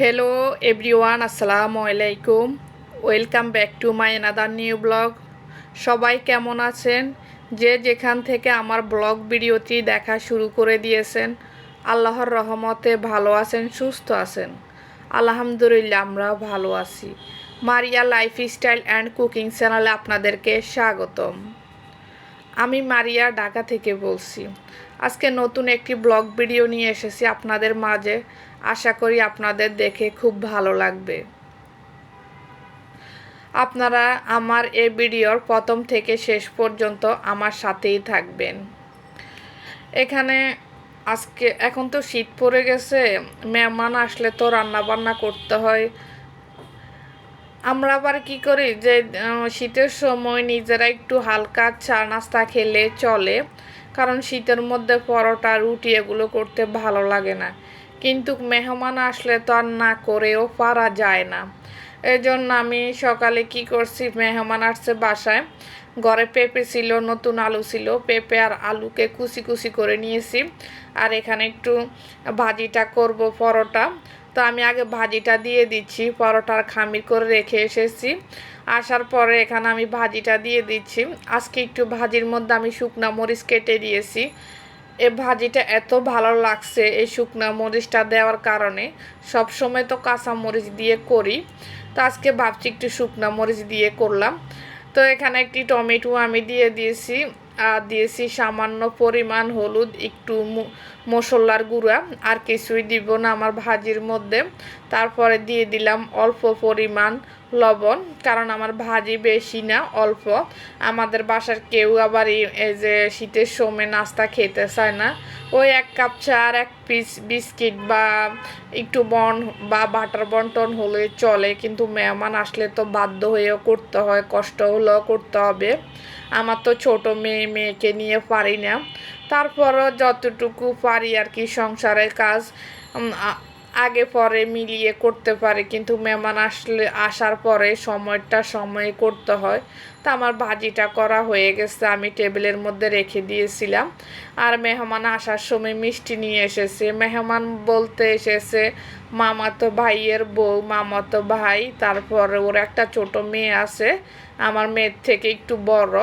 Hello everyone আসসালামু আলাইকুম welcome back to my another new blog সবাই কেমন আছেন? যে যেখান থেকে আমার ব্লগ ভিডিওটি দেখা শুরু করে দিয়েছেন, আল্লাহর রহমতে ভালো আছেন, সুস্থ আছেন। আলহামদুলিল্লাহ, আমরা ভালো আছি। Maria life style and cooking চ্যানেলে আপনাদেরকে স্বাগতম। আমি মারিয়া, ঢাকা থেকে বলছি। আজকে নতুন একটি ব্লগ ভিডিও নিয়ে এসেছি আপনাদের মাঝে। আশা করি আপনাদের দেখে খুব ভালো লাগবে। আপনারা আমার এই ভিডিওর প্রথম থেকে শেষ পর্যন্ত আমার সাথেই থাকবেন। এখানে আজকে, এখন তো শীত পড়ে গেছে, মেহমান আসলে তো রান্না বান্না করতে হয়। আমরা আবার কি করি যে শীতের সময় নিজেরা একটু হালকা চা নাস্তা খেলে চলে। কারণ শীতের মধ্যে পরোটা রুটি এগুলো করতে ভালো লাগে না। কিন্তু মেহমান আসলে তো আর না করেও পারা যায় না। এই জন্য আমি সকালে কি করছি, মেহমান আসছে বাসায়। ঘরে পেঁপে ছিল, নতুন আলু ছিল, পেঁপে আর আলুকে কুচি কুচি করে নিয়েছি। আর এখানে একটু ভাজিটা করব পরোটা। তো আমি আগে ভাজিটা দিয়ে দিচ্ছি, পরোটার খামির করে রেখে এসেছি। আসার পরে এখানে আমি ভাজিটা দিয়ে দিচ্ছি। আজকে একটু ভাজির মধ্যে আমি শুকনা মরিচ কেটে দিয়েছি। এ ভাজিটা এত ভালো লাগছে এই শুকনা মরিচটা দেওয়ার কারণে। সব সময় তো কাঁচা মরিচ দিয়ে করি। তো আজকে ভাবছি একটু শুকনা মরিচ দিয়ে করলাম। তো এখানে একটি টমেটো আমি দিয়ে দিয়েছি, আর দিয়েছি সামান্য পরিমাণ হলুদ, একটু মশলার গুঁড়া, আর কিছুই দিব না আমার ভাজির মধ্যে। তারপরে দিয়ে দিলাম অল্প পরিমাণ লবণ, কারণ আমার ভাজি বেশি না, অল্প। আমাদের বাসার কেউ আবার এই যে শীতের সময় নাস্তা খেতে চায় না ওই এক কাপ চা আর এক পিস বিস্কিট বা একটু বন বা বাটার বন্টন হলে চলে, কিন্তু মেহমান আসলে তো বাধ্য হয়েও করতে হয়, কষ্ট হলেও করতে হবে। আমার তো ছোট মেয়ে, মেয়েকে নিয়ে পারি না। তারপরও যতটুকু পারি আর কি সংসারের কাজ আগে পরে মিলিয়ে করতে পারে, কিন্তু মেহমান আসলে আসার পরে সময়টা সময়ে করতে হয়। তা আমার ভাজিটা করা হয়ে গেছে, আমি টেবিলের মধ্যে রেখে দিয়েছিলাম। আর মেহমান আসার সময় মিষ্টি নিয়ে এসেছে। মেহমান বলতে এসেছে মামাতো ভাইয়ের বউ মামাতো ভাই। তারপরে ওর একটা ছোট মেয়ে আছে, আমার মেয়ের থেকে একটু বড়।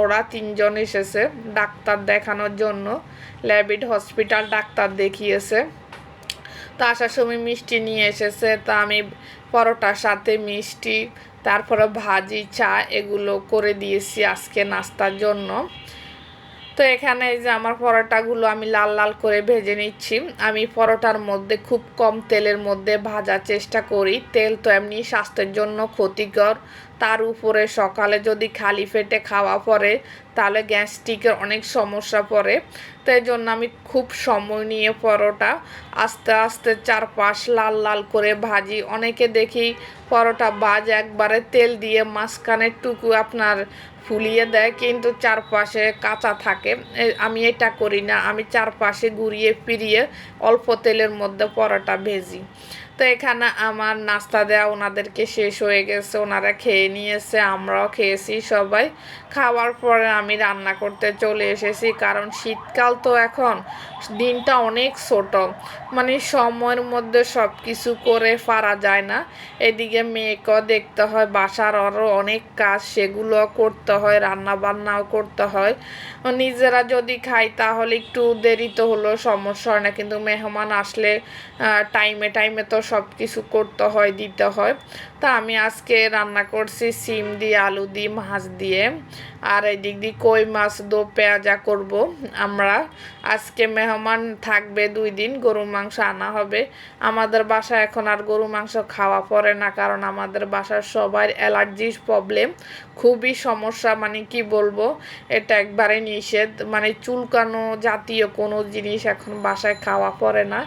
ওরা তিনজন এসেছে ডাক্তার দেখানোর জন্য। ল্যাবিড হসপিটাল ডাক্তার দেখিয়েছে। তো আসার সময় মিষ্টি নিয়ে এসেছে, তা আমি পরোটার সাথে মিষ্টি তারপরে ভাজি, চা এগুলো করে দিয়েছি আজকে নাস্তার জন্য। তো এখানে যে আমার পরোটাগুলো আমি লাল লাল করে ভেজে নিচ্ছি। আমি পরোটার মধ্যে খুব কম তেলের মধ্যে ভাজার চেষ্টা করি। তেল তো এমনি স্বাস্থ্যের জন্য ক্ষতিকর। তার উপরে সকালে যদি খালি পেটে খাওয়া পড়ে, তাহলে গ্যাস্ট্রিকের অনেক সমস্যা পড়ে। তো এই জন্য আমি খুব সময় নিয়ে পরোটা আস্তে আস্তে চারপাশ লাল লাল করে ভাজি। অনেকে দেখি পরোটা বাজ একবারে তেল দিয়ে মাঝখানের টুকু আপনার ফুলিয়ে দেয়, কিন্তু চারপাশে কাঁচা থাকে। আমি এটা করি না। আমি চারপাশে ঘুরিয়ে ফিরিয়ে অল্প তেলের মধ্যে পরোটা ভেজি। তো এখানে আমার নাস্তা দেওয়া ওনাদেরকে শেষ হয়ে গেছে। ওনারা খেয়ে নিয়েছে, আমরাও খেয়েছি সবাই। খাওয়ার পরে আমি রান্না করতে চলে এসেছি, কারণ শীতকাল তো এখন। দিনটা অনেক ছোট মানে সময়ের মধ্যে সব কিছু করে পারা যায় না। এদিকে মেয়েকেও দেখতে হয়, বাসার আরও অনেক কাজ সেগুলো করতে হয় রান্না বান্নাও করতে হয়। নিজেরা যদি খাই তাহলে একটু দেরি তো হলেও সমস্যা হয় না, কিন্তু মেহমান আসলে টাইমে টাইমে তো সব কিছু করতে হয় দিতে হয়। তা আমি আজকে রান্না করছি সিম দিয়ে, আলু দিয়ে, মাছ দিয়ে। আর এদিক দিয়ে কই মাছ, দো, পেঁয়াজা করব আমরা। আজকে মেহমান থাকবে দুই দিন গরু মাংস আনা হবে। আমাদের বাসায় এখন আর গরু মাংস খাওয়া পড়ে না, কারণ আমাদের বাসার সবার অ্যালার্জির প্রবলেম। খুবই সমস্যা মানে কি বলব, এটা একবারে নিষেধ। মানে চুলকানো জাতীয় কোনো জিনিস এখন বাসায় খাওয়া পড়ে না।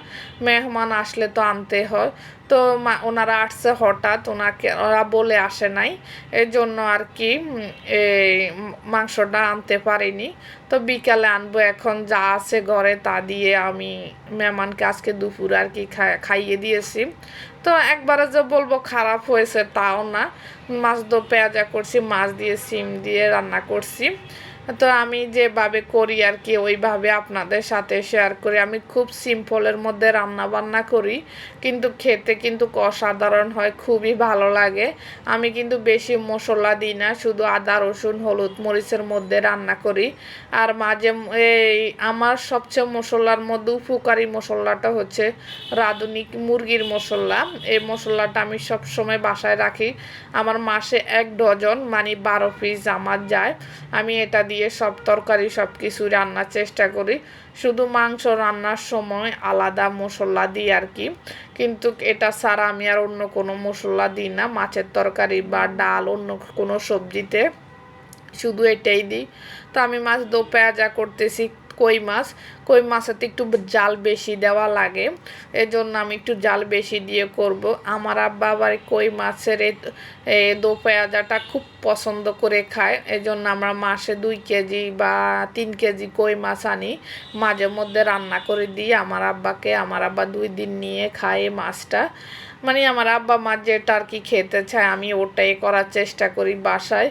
মেহমান আসলে তো আনতে হয়। তো মা, ওনারা আসছে হঠাৎ, ওনাকে, ওরা বলে আসে নাই। এর জন্য আর কি এই মাংসটা আনতে পারিনি। তো বিকালে আনব, এখন যা আছে ঘরে তা দিয়ে আমি মেহমানকে আজকে দুপুর আর কি খাইয়ে দিয়েছি। তো একবারে যে বলব খারাপ হয়েছে তাও না। মাছ দো পেঁয়াজা করছি, মাছ দিয়ে, সিম দিয়ে রান্না করছি। তো আমি যেভাবে করি আর কি, ওইভাবে আপনাদের সাথে শেয়ার করি। আমি খুব সিম্পলের মধ্যে রান্না বান্না করি, কিন্তু খেতে কিন্তু অসাধারণ হয়, খুবই ভালো লাগে। আমি কিন্তু বেশি মশলা দিই না, শুধু আদা, রসুন, হলুদ, মরিচের মধ্যে রান্না করি। আর মাঝে এই আমার সবচেয়ে মশলার মধ্যে উপকারী মশলাটা হচ্ছে রাঁধুনি মুরগির মশলা। এই মশলাটা আমি সবসময় বাসায় রাখি। আমার মাসে এক ডজন মানে বারো পিস আমার যায়। আমি এটা দিয়ে সব তরকারি, সব কিছু রান্নার চেষ্টা করি। শুধু মাংস রান্নার সময় আলাদা মশলা দিই আর কি। কিন্তু এটা ছাড়া আমি আর অন্য কোনো মশলা দিই না। মাছের তরকারি বা ডাল, অন্য কোনো সবজিতে শুধু এটাই দিই। তো আমি মাছ দো পেঁয়াজা করতেছি কই মাছ, কই মাছেতে একটু জাল বেশি দেওয়া লাগে। এজন্য আমি একটু জাল বেশি দিয়ে করব। আমার আব্বা আবার কই মাছের এই দো পেঁয়াজাটা খুব পছন্দ করে খায়। এজন্য আমরা মাসে দুই কেজি বা তিন কেজি কই মাছ আনি। মাঝে মধ্যে রান্না করে দিই। আমার আব্বাকে, আমার আব্বা দুই দিন নিয়ে খায় মাছটা। মানে আমার আব্বা মাছ যেটা আর কি খেতে চায়, আমি ওটাই করার চেষ্টা করি বাসায়।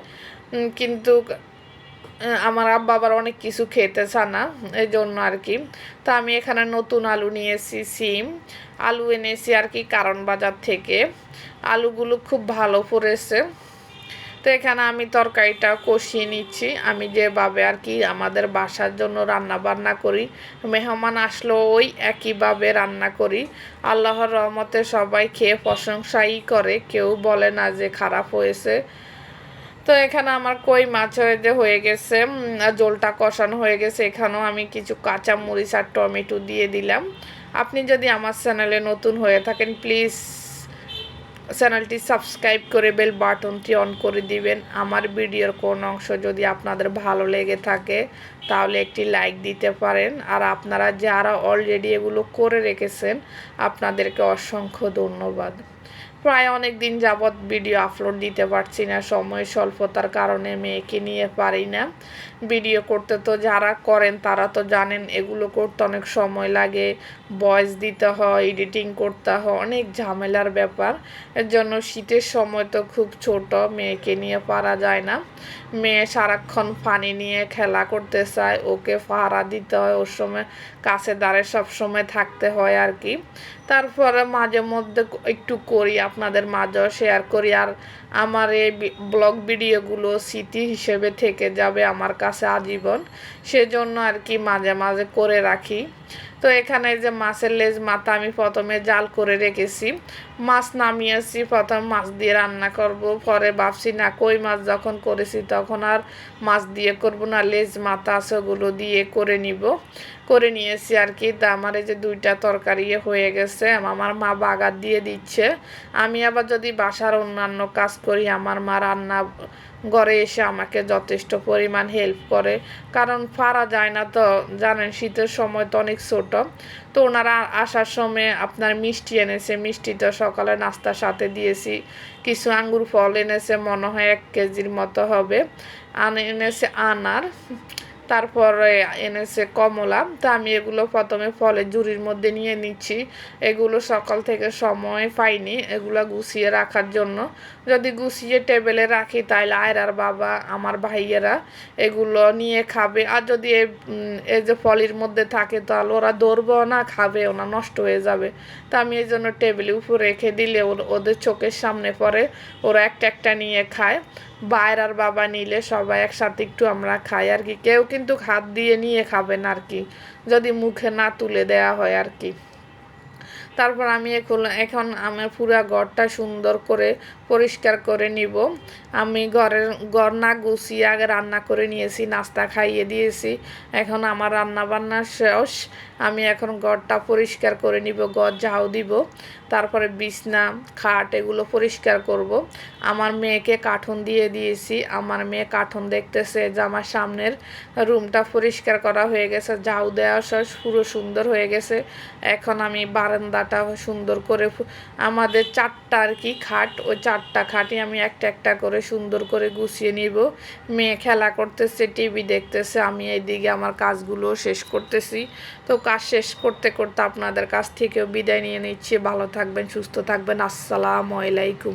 কিন্তু আমার আব্বা আবার অনেক কিছু খেতে চা না এই জন্য আর কি। তো আমি এখানে নতুন আলু নিয়েছি সিম। আলু এনেছি আর কি কারণ বাজার থেকে। আলুগুলো খুব ভালো পড়েছে তো এখানে আমি তরকারিটা কষিয়ে নিচ্ছি। আমি যেভাবে আর কি আমাদের বাসার জন্য রান্না বান্না করি, মেহমান আসলো ওই একইভাবে রান্না করি। আল্লাহর রহমতে সবাই খেয়ে প্রশংসাই করে, কেউ বলে না যে খারাপ হয়েছে। তো এখানে আমার কই মাছ হয়ে হয়ে গেছে জলটা কষানো হয়ে গেছে, এখানেও আমি কিছু কাঁচা মরিচ আর টমেটো দিয়ে দিলাম। আপনি যদি আমার চ্যানেলে নতুন হয়ে থাকেন, প্লিজ চ্যানেলটি সাবস্ক্রাইব করে বেল বাটনটি অন করে দিবেন। আমার ভিডিওর কোন অংশ যদি আপনাদের ভালো লেগে থাকে, তাহলে একটি লাইক দিতে পারেন। আর আপনারা যারা অলরেডি এগুলো করে রেখেছেন, আপনাদেরকে অসংখ্য ধন্যবাদ। প্রায় অনেক দিন যাবৎ ভিডিও আপলোড দিতে পারছি না, সময় স্বল্পতার কারণে মেয়েকে নিয়ে পারি না। ভিডিও করতে তো যারা করেন তারা তো জানেন, এগুলো করতে অনেক সময় লাগে। ভয়েস দিতে হয়, এডিটিং করতে হয়, অনেক ঝামেলার ব্যাপার। এর জন্য শীতের সময় তো খুব ছোট, মেয়েকে নিয়ে পারা যায় না। মেয়ে সারাক্ষণ পানি নিয়ে খেলা করতে চায় ওকে ফাড়া দিতে হয়। ওর সময় কাছে দাঁড়ে সব সময় থাকতে হয় আর কি। তারপরে মাঝে মধ্যে একটু করি, আপনাদের মাঝেও শেয়ার করি। আর আমার এই ব্লগ ভিডিওগুলো স্মৃতি হিসেবে থেকে যাবে আমার কাছে আজীবন। সেজন্য আর কি মাঝে মাঝে করে রাখি। তো এখানে যে মাছের লেজ মাথা আমি প্রথমে জাল করে রেখেছি। মাছ নামিয়েছি, প্রথমে মাছ দিয়ে রান্না করব। পরে ভাবছি, না, কই মাছ যখন করেছি তখন আর মাছ দিয়ে করব না, লেজ মাথা আছে ওগুলো দিয়ে করে নিব। করে নিয়েছি আর কি। তা আমার এই যে দুইটা তরকারি হয়ে গেছে। আমার মা বাগার দিয়ে দিচ্ছে। আমি আবার যদি বাসার অন্যান্য কাজ করি, আমার মা রান্না ঘরে এসে আমাকে যথেষ্ট পরিমাণ হেল্প করে। কারণ ফারা যায় না তো, জানেন শীতের সময় তো অনেক ছোট। তো ওনারা আসার সময় আপনার মিষ্টি এনেছে, মিষ্টি তো সকালে নাস্তার সাথে দিয়েছি। কিছু আঙ্গুর ফল এনেছে, মনে হয় এক কেজির মতো হবে। আন এনেছে আনার। তারপরে এনেছে কমলা। তা আমি এগুলো প্রথমে ফলের ঝুড়ির মধ্যে নিয়ে নিচ্ছি। এগুলো সকাল থেকে সময় পাইনি এগুলো গুছিয়ে রাখার জন্য। যদি গুছিয়ে টেবিলে রাখি তাহলে আয়রার বাবা, আমার ভাইয়েরা এগুলো নিয়ে খাবে। আর যদি এই যে ফলের মধ্যে থাকে তাহলে ওরা ধরবেও না, খাবেও না, নষ্ট হয়ে যাবে। তা আমি এই জন্য টেবিলে উপর রেখে দিলে ওদের চোখের সামনে পরে ওরা একটা একটা নিয়ে খায়। বাইর আর বাবা নিলে সবাই একসাথে একটু আমরা খাই আর কি। কেউ কিন্তু হাত দিয়ে নিয়ে খাবেন আর কি। যদি মুখে না তুলে দেয়া হয় আর কি। তারপর আমি এখন এখন আমার পুরা ঘরটা সুন্দর করে পরিষ্কার করে নিব। আমি ঘরের, ঘর না গুছিয়ে আগে রান্না করে নিয়েছি, নাস্তা খাইয়ে দিয়েছি। এখন আমার রান্না বান্না শেষ। আমি এখন ঘরটা পরিষ্কার করে নিব, ঘর ঝাউ দিব। তারপরে বিছনা, খাট এগুলো পরিষ্কার করব। আমার মেয়েকে কাঠন দিয়ে দিয়েছি। আমার মেয়ে কাঠন দেখতেছে যে আমার সামনের রুমটা পরিষ্কার করা হয়ে গেছে, ঝাউ দেওয়া শেষ, পুরো সুন্দর হয়ে গেছে। এখন আমি বারান্দাটা সুন্দর করে আমাদের চারটা আর কি খাট, ওই চারটা খাটই আমি একটা একটা করে সুন্দর করে গুছিয়ে নিব। মেয়ে খেলা করতেছে, টিভি দেখতেছে, আমি এইদিকে আমার কাজগুলো শেষ করতেছি। তো কাজ শেষ করতে করতে আপনাদের কাছ থেকেও বিদায় নিয়ে নিচ্ছি। ভালো থাকবেন, সুস্থ থাকবেন, আসসালামু আলাইকুম।